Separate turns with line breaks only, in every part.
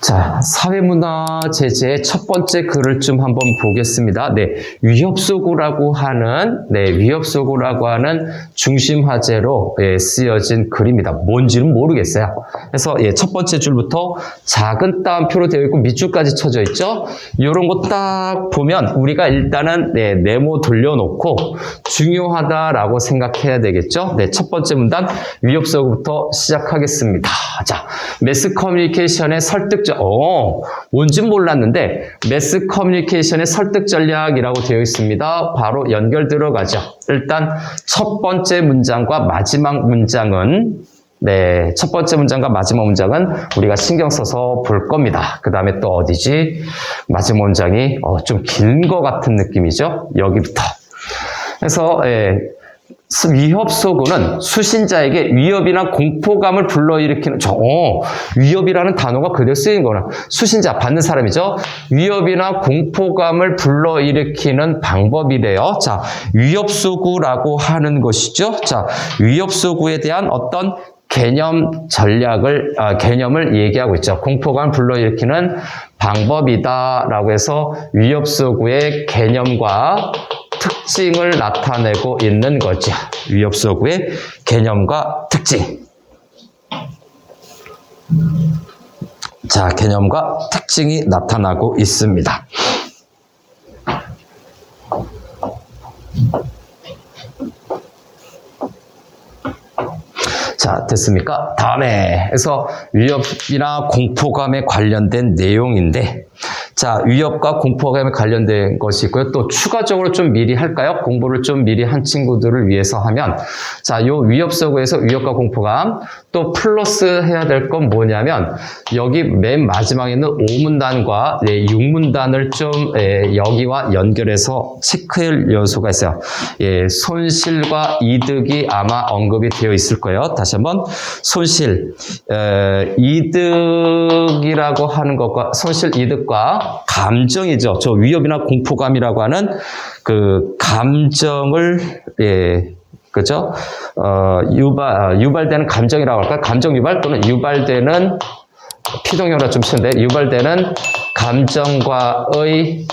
자, 사회문화 제재의 첫 번째 글을 좀 한번 보겠습니다. 네, 위협소구라고 하는, 네, 위협소구라고 하는 중심 화제로 예, 쓰여진 글입니다. 뭔지는 모르겠어요. 그래서 예, 첫 번째 줄부터 작은 따옴표로 되어 있고 밑줄까지 쳐져 있죠. 이런 거 딱 보면 우리가 일단은 네, 네모 돌려놓고 중요하다라고 생각해야 되겠죠. 네, 첫 번째 문단 위협소구부터 시작하겠습니다. 자, 매스 커뮤니케이션의 설득 전, 어, 뭔진 몰랐는데, 매스 커뮤니케이션의 설득 전략이라고 되어 있습니다. 바로 연결 들어가죠. 일단, 첫 번째 문장과 마지막 문장은, 네, 첫 번째 문장과 마지막 문장은 우리가 신경 써서 볼 겁니다. 그 다음에 또 어디지? 마지막 문장이 어, 좀 긴 것 같은 느낌이죠? 여기부터. 그래서, 예, 위협 소구는 수신자에게 위협이나 공포감을 불러일으키는 저 어, 위협이라는 단어가 그대로 쓰인 거나 수신자 받는 사람이죠. 위협이나 공포감을 불러일으키는 방법이래요. 자, 위협 소구라고 하는 것이죠. 자, 위협 소구에 대한 어떤 개념 전략을 아, 개념을 얘기하고 있죠. 공포감 불러일으키는 방법이다라고 해서 위협 소구의 개념과 특징을 나타내고 있는 거죠. 위협 소구의 개념과 특징. 자, 개념과 특징이 나타나고 있습니다. 자, 됐습니까? 다음에 해서 위협이나 공포감에 관련된 내용인데 자, 위협과 공포감에 관련된 것이 있고요. 또 추가적으로 좀 미리 할까요? 공부를 좀 미리 한 친구들을 위해서 하면 자, 요 위협 서구에서 위협과 공포감 또 플러스 해야 될 건 뭐냐면 여기 맨 마지막에 있는 5문단과 네, 6문단을 좀 예, 여기와 연결해서 체크할 요소가 있어요. 예, 손실과 이득이 아마 언급이 되어 있을 거예요. 다시 한번 손실, 에, 이득이라고 하는 것과 손실, 이득과 감정이죠. 저 위협이나 공포감이라고 하는 그 감정을 예, 그죠? 어, 유발, 아, 유발되는 감정이라고 할까? 감정 유발 또는 유발되는 피동형으로 좀 치는데 유발되는 감정과의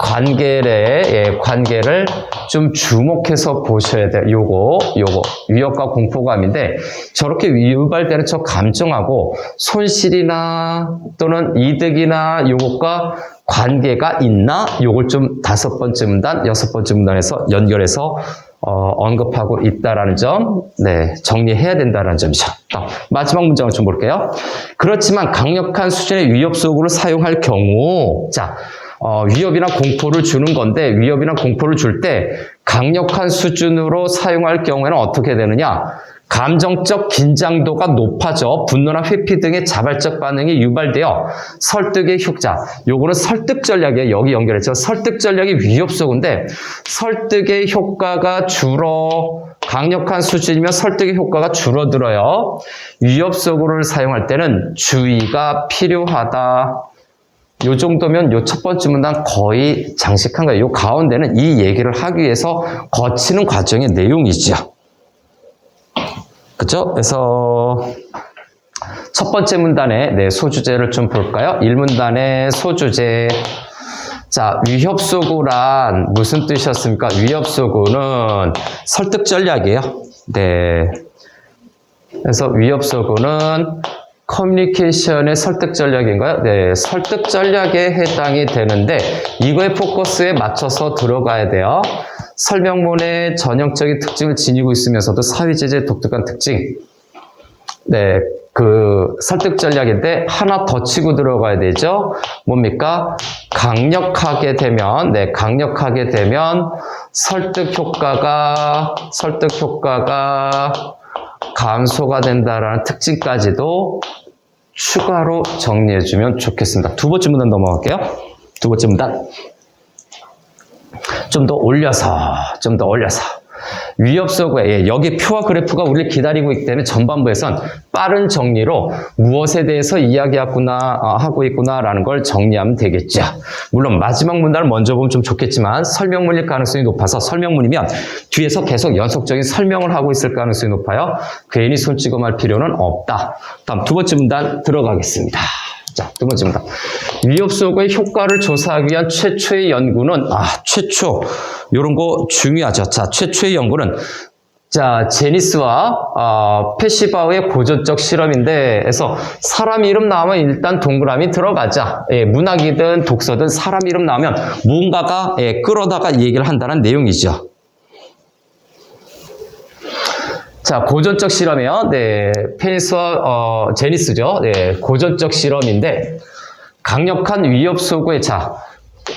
관계를 예, 관계를 좀 주목해서 보셔야 돼요. 요거 요거 위협과 공포감인데 저렇게 유발되는 저 감정하고 손실이나 또는 이득이나 요것과 관계가 있나? 요걸 좀 다섯 번째 문단, 여섯 번째 문단에서 연결해서 어, 언급하고 있다라는 점, 네, 정리해야 된다는 점이죠. 또, 마지막 문장을 좀 볼게요. 그렇지만 강력한 수준의 위협 소구를 사용할 경우, 자, 어, 위협이나 공포를 주는 건데, 위협이나 공포를 줄 때 강력한 수준으로 사용할 경우에는 어떻게 되느냐? 감정적 긴장도가 높아져 분노나 회피 등의 자발적 반응이 유발되어 설득의 효자. 요거는 설득 전략이에요. 여기 연결했죠. 설득 전략이 위협 소구인데 설득의 효과가 줄어 강력한 수준이면 설득의 효과가 줄어들어요. 위협 소구를 사용할 때는 주의가 필요하다. 요 정도면 요 첫 번째 문단 거의 장식한 거예요. 요 가운데는 이 얘기를 하기 위해서 거치는 과정의 내용이죠. 그죠? 그래서 첫 번째 문단의 네, 소주제를 좀 볼까요? 1문단의 소주제. 자, 위협소구란 무슨 뜻이었습니까? 위협소구는 설득 전략이에요. 네. 그래서 위협소구는 커뮤니케이션의 설득 전략인가요? 네, 설득 전략에 해당이 되는데 이거의 포커스에 맞춰서 들어가야 돼요. 설명문의 전형적인 특징을 지니고 있으면서도 사회제재의 독특한 특징. 네, 그 설득 전략인데 하나 더 치고 들어가야 되죠. 뭡니까? 강력하게 되면, 네, 강력하게 되면 설득 효과가 설득 효과가 감소가 된다라는 특징까지도 추가로 정리해주면 좋겠습니다. 두 번째 문단 넘어갈게요. 두 번째 문단. 좀 더 올려서, 좀 더 올려서. 위협 소구에 예, 여기 표와 그래프가 우리를 기다리고 있기 때문에 전반부에선 빠른 정리로 무엇에 대해서 이야기하구나 어, 하고 있구나라는 걸 정리하면 되겠죠. 물론 마지막 문단을 먼저 보면 좀 좋겠지만 설명문일 가능성이 높아서 설명문이면 뒤에서 계속 연속적인 설명을 하고 있을 가능성이 높아요. 괜히 손찌검할 필요는 없다. 다음 두 번째 문단 들어가겠습니다. 자, 두 번째 문단. 위협소고의 효과를 조사하기 위한 최초의 연구는, 아, 최초. 요런 거 중요하죠. 자, 최초의 연구는, 자, 제니스와 어, 페시바우의 고전적 실험인데, 그래서 사람 이름 나오면 일단 동그라미 들어가자. 예, 문학이든 독서든 사람 이름 나오면 뭔가가 예, 끌어다가 얘기를 한다는 내용이죠. 자, 고전적 실험이요. 네, 페니스와 어, 제니스죠. 네, 고전적 실험인데 강력한 위협 소구의 자,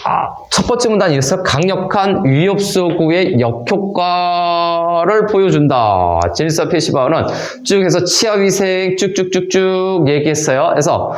아, 첫 번째 있어 강력한 위협 소구의 역효과를 보여준다. 제니스와 페시바우는 쭉 해서 치아 위생 쭉쭉쭉쭉 얘기했어요. 그래서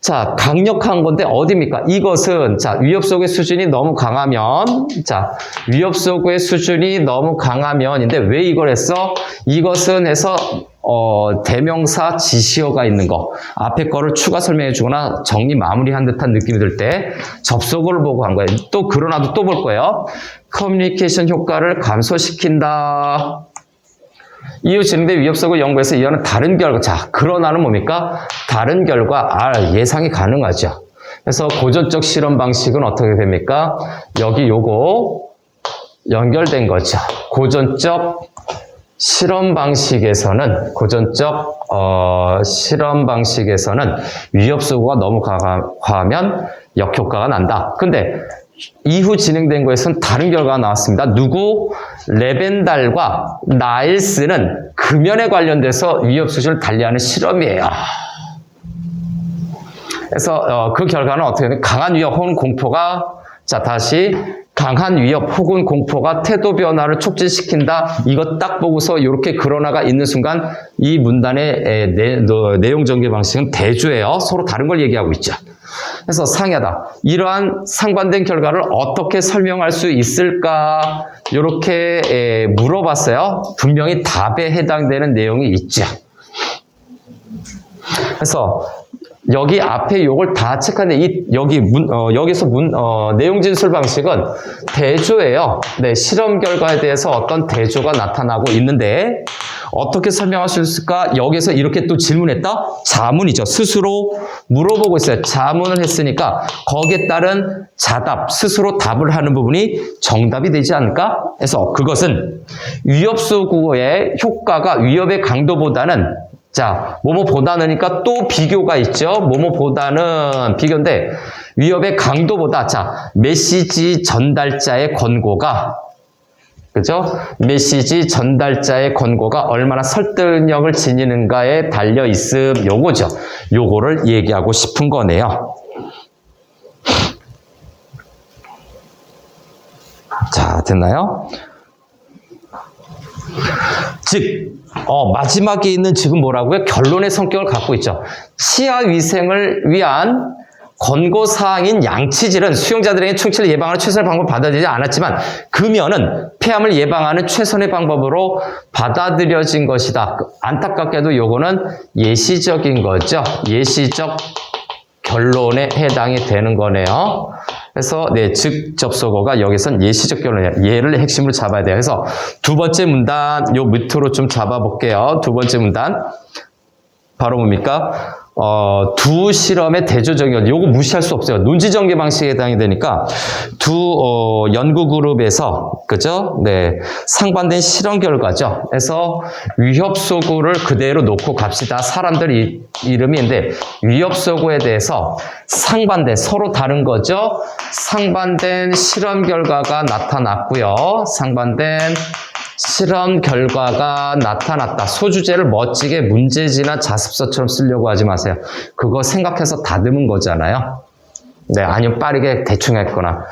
자, 강력한 건데 어디입니까? 이것은 자, 위협 소구의 수준이 너무 강하면 자, 위협 소구의 수준이 너무 강하면인데 왜 이걸 했어? 이것은 해서 어, 대명사 지시어가 있는 거 앞에 거를 추가 설명해 주거나 정리 마무리한 듯한 느낌이 들 때 접속어를 보고 한 거예요. 또 그러나도 또 볼 거예요. 커뮤니케이션 효과를 감소시킨다. 이후 진행된 위협속을 연구해서 이하는 다른 결과. 자, 그러나는 뭡니까? 다른 결과, 아, 예상이 가능하죠. 그래서 고전적 실험 방식은 어떻게 됩니까? 여기 요거 연결된 거죠. 고전적 실험 방식에서는 고전적 어, 실험 방식에서는 위협 소구가 너무 과하면 역효과가 난다. 근데 이후 진행된 거에서는 다른 결과가 나왔습니다. 누구 레벤달과 나일스는 금연에 관련돼서 위협 수준을 달리하는 실험이에요. 그래서 어, 그 결과는 어떻게 되냐? 강한 위협 혹은 공포가 자 다시 강한 위협 혹은 공포가 태도 변화를 촉진시킨다. 이것 딱 보고서 이렇게 그러나가 있는 순간 이 문단의 에, 내, 너, 내용 전개 방식은 대조예요. 서로 다른 걸 얘기하고 있죠. 그래서 상하다. 이러한 상반된 결과를 어떻게 설명할 수 있을까? 이렇게 에, 물어봤어요. 분명히 답에 해당되는 내용이 있죠. 그래서 여기 앞에 요걸 다 체크하는데 이 여기 문 어, 여기서 문 어, 내용 진술 방식은 대조예요. 네, 실험 결과에 대해서 어떤 대조가 나타나고 있는데 어떻게 설명할 수 있을까? 여기서 이렇게 또 질문했다? 자문이죠. 스스로 물어보고 있어요. 자문을 했으니까 거기에 따른 자답, 스스로 답을 하는 부분이 정답이 되지 않을까? 그래서 그것은 위협수 구호의 효과가 위협의 강도보다는 자, 뭐뭐보다는니까 또 비교가 있죠. 뭐뭐보다는 비교인데 위협의 강도보다 자 메시지 전달자의 권고가 그죠? 메시지 전달자의 권고가 얼마나 설득력을 지니는가에 달려 있음 요거죠. 요거를 얘기하고 싶은 거네요. 자, 됐나요? 즉, 어, 마지막에 있는 지금 뭐라고요? 결론의 성격을 갖고 있죠. 치아 위생을 위한 권고사항인 양치질은 수용자들에게 충치를 예방하는 최선의 방법을 받아들이지 않았지만 금연은 폐암을 예방하는 최선의 방법으로 받아들여진 것이다. 안타깝게도 요거는 예시적인 거죠. 예시적 결론에 해당이 되는 거네요. 그래서 네, 즉 접속어가 여기선 예시적 결론이에요. 예를 핵심으로 잡아야 돼요. 그래서 두 번째 문단 요 밑으로 좀 잡아볼게요. 두 번째 문단 바로 뭡니까? 어, 두 실험의 대조적인 요거 무시할 수 없어요. 논지 전개 방식에 해당이 되니까 두 어, 연구 그룹에서 그죠? 네 상반된 실험 결과죠. 그래서 위협 소구를 그대로 놓고 갑시다. 사람들 이, 이름인데 위협 소구에 대해서 상반된 서로 다른 거죠. 상반된 실험 결과가 나타났고요. 상반된 실험 결과가 나타났다. 소주제를 멋지게 문제지나 자습서처럼 쓰려고 하지 마세요. 그거 생각해서 다듬은 거잖아요. 네, 아니면 빠르게 대충 했거나.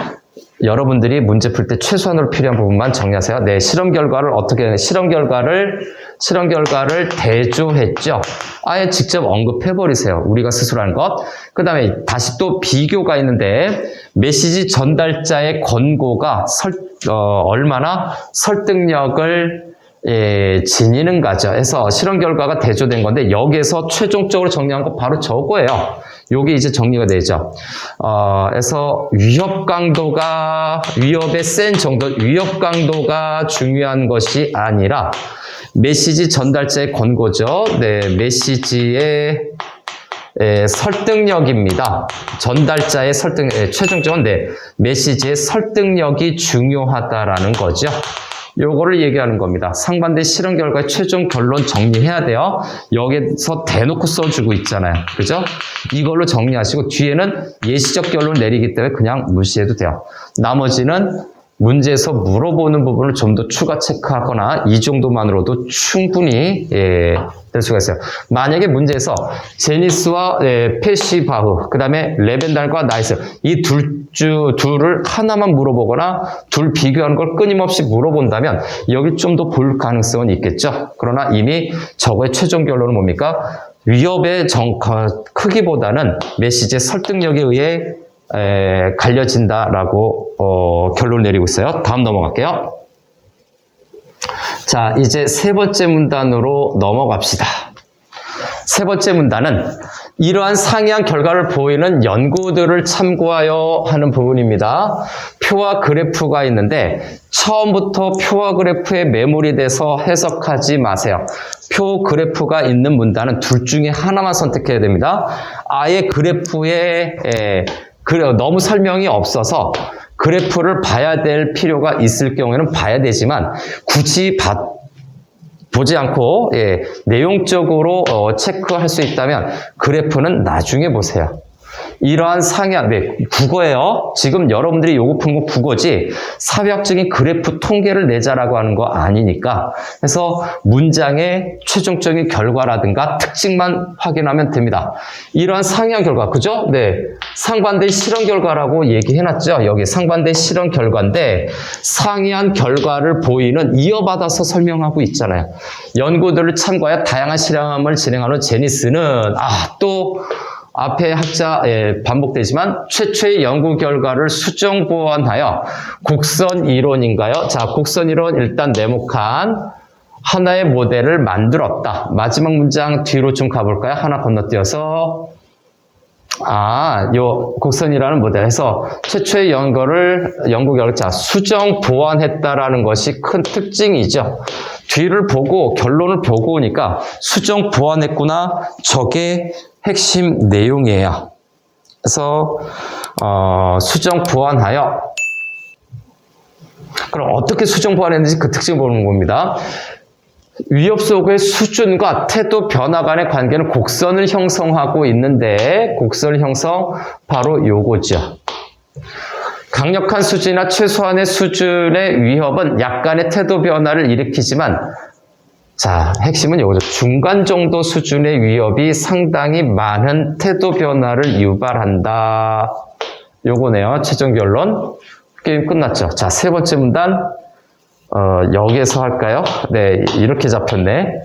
여러분들이 문제 풀 때 최소한으로 필요한 부분만 정리하세요. 네, 실험 결과를 어떻게, 실험 결과를, 실험 결과를 대조했죠. 아예 직접 언급해 버리세요. 우리가 스스로 하는 것. 그 다음에 다시 또 비교가 있는데, 메시지 전달자의 권고가 설, 어, 얼마나 설득력을 예, 지니는가죠. 해서 실험 결과가 대조된 건데 여기에서 최종적으로 정리한 거 바로 저거예요. 요게 이제 정리가 되죠. 어, 그래서 위협 강도가 위협의 센 정도, 위협 강도가 중요한 것이 아니라 메시지 전달자의 권고죠. 네, 메시지의 에, 설득력입니다. 전달자의 설득, 에, 최종적은 네, 메시지의 설득력이 중요하다라는 거죠. 요거를 얘기하는 겁니다. 상반된 실험 결과의 최종 결론 정리해야 돼요. 여기서 대놓고 써주고 있잖아요. 그죠? 이걸로 정리하시고 뒤에는 예시적 결론 내리기 때문에 그냥 무시해도 돼요. 나머지는 문제에서 물어보는 부분을 좀 더 추가 체크하거나 이 정도만으로도 충분히 예, 될 수가 있어요. 만약에 문제에서 제니스와 예, 페시바흐, 그 다음에 레벤달과 나이스 이 둘 주 둘을 하나만 물어보거나 둘 비교하는 걸 끊임없이 물어본다면 여기 좀 더 볼 가능성은 있겠죠. 그러나 이미 저거의 최종 결론은 뭡니까? 위협의 정, 거- 크기보다는 메시지의 설득력에 의해 에, 갈려진다라고 어, 결론 내리고 있어요. 다음 넘어갈게요. 자, 이제 세 번째 문단으로 넘어갑시다. 세 번째 문단은 이러한 상이한 결과를 보이는 연구들을 참고하여 하는 부분입니다. 표와 그래프가 있는데 처음부터 표와 그래프에 매몰이 돼서 해석하지 마세요. 표 그래프가 있는 문단은 둘 중에 하나만 선택해야 됩니다. 아예 그래프에 에, 그래, 너무 설명이 없어서 그래프를 봐야 될 필요가 있을 경우에는 봐야 되지만 굳이 봐, 보지 않고 예, 내용적으로 어, 체크할 수 있다면 그래프는 나중에 보세요. 이러한 상향, 네, 국어예요. 지금 여러분들이 푼거 국어지 사회학적인 그래프 통계를 내자라고 하는 거 아니니까 그래서 문장의 최종적인 결과라든가 특징만 확인하면 됩니다. 이러한 상향 결과, 그죠? 네, 상반된 실험 결과라고 얘기해놨죠. 여기 상반된 실험 결과인데 상이한 결과를 보이는 이어받아서 설명하고 있잖아요. 연구들을 참고하여 다양한 실험을 진행하는 제니스는 아 또 앞에 학자 예, 반복되지만 최초의 연구 결과를 수정 보완하여 곡선 이론인가요? 자, 곡선 이론 일단 네모칸 하나의 모델을 만들었다. 마지막 문장 뒤로 좀 가볼까요? 하나 건너뛰어서 아, 요 곡선이라는 모델에서 최초의 연구를 연구 결과 자, 수정 보완했다라는 것이 큰 특징이죠. 뒤를 보고 결론을 보고 오니까 수정 보완했구나. 저게 핵심 내용이에요. 그래서 어, 수정 보완하여 그럼 어떻게 수정 보완했는지 그 특징을 보는 겁니다. 위협 속의 수준과 태도 변화 간의 관계는 곡선을 형성하고 있는데 곡선을 형성 바로 요거죠. 강력한 수준이나 최소한의 수준의 위협은 약간의 태도 변화를 일으키지만 자, 핵심은 요거죠. 중간 정도 수준의 위협이 상당히 많은 태도 변화를 유발한다. 요거네요. 최종 결론. 게임 끝났죠. 자, 세 번째 문단. 어, 여기에서 할까요? 네, 이렇게 잡혔네.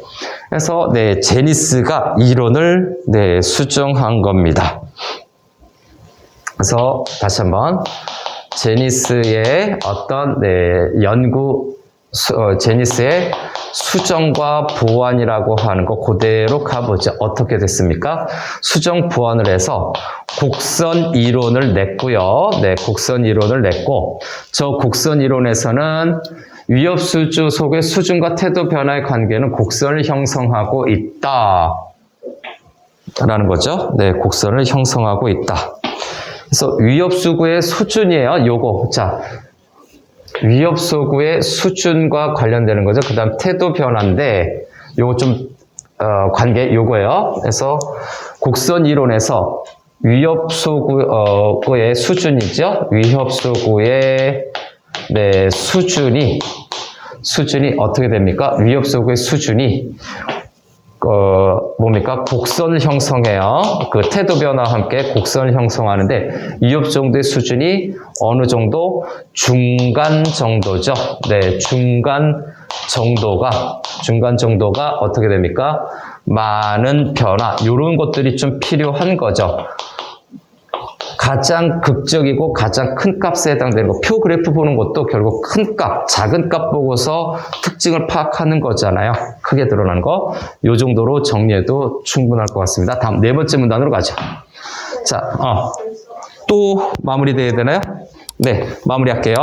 그래서, 네, 제니스가 이론을, 네, 수정한 겁니다. 그래서, 다시 한번, 제니스의 어떤, 네, 연구, 수- 어, 제니스의 수정과 보완이라고 하는 거 그대로 가보죠. 어떻게 됐습니까? 수정 보완을 해서 곡선 이론을 냈고요. 네, 곡선 이론을 냈고 저 곡선 이론에서는 위협 수주 속의 수준과 태도 변화의 관계는 곡선을 형성하고 있다. 라는 거죠. 네, 곡선을 형성하고 있다. 그래서 위협 수구의 수준이에요. 요거. 자, 위협 소구의 수준과 관련되는 거죠. 그 다음 태도 변화인데, 요거 좀, 어, 관계, 요거예요. 그래서 곡선 이론에서 위협 소구의 수준이죠. 위협 소구의, 네, 수준이, 수준이 어떻게 됩니까? 위협 소구의 수준이, 어, 뭡니까? 곡선을 형성해요. 그 태도 변화와 함께 곡선을 형성하는데 위협 정도의 수준이 어느 정도 중간 정도죠. 네, 중간 정도가 중간 정도가 어떻게 됩니까? 많은 변화 이런 것들이 좀 필요한 거죠. 가장 극적이고 가장 큰 값에 해당되는 거. 표 그래프 보는 것도 결국 큰 값, 작은 값 보고서 특징을 파악하는 거잖아요. 크게 드러나는 거. 요 정도로 정리해도 충분할 것 같습니다. 다음 네 번째 문단으로 가죠. 자, 어. 또 마무리 돼야 되나요? 네, 마무리할게요.